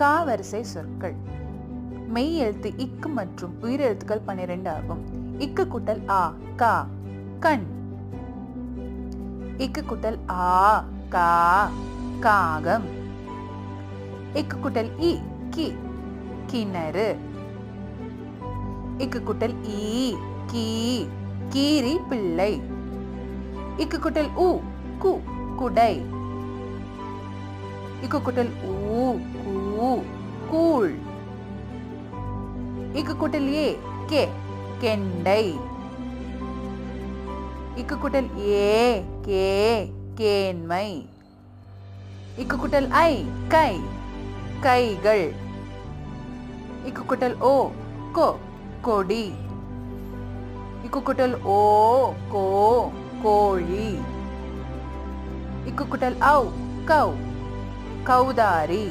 கா வரிசை சொற்கள். மெய் எழுத்து இக்கு மற்றும் உயிரெழுத்துக்கள் பன்னிரண்டு ஆகும். இக்கு குட்டல் ஆ கா கண். இக்கு குட்டல் ஆ கா காகம். இக்கு குட்டல் இ கி கிணறு. இக்கு குட்டல் ஈ கீ கீரி பிள்ளை. இக்கு குட்டல் உ கு குடை. இக்கு குட்டல் ஊ கூ இக்கு குட்டல் ஏ கே கெண்டை. இக்கு குட்டல் ஏ கே கேண்மை. இக்கு குட்டல் ஐ கை கைகள். இக்கு குட்டல் ஓ கோ கொடி. இக்கு குட்டல் ஓ கோ கோழி. இக்கு குட்டல் ஔ கௌ கௌதாரி.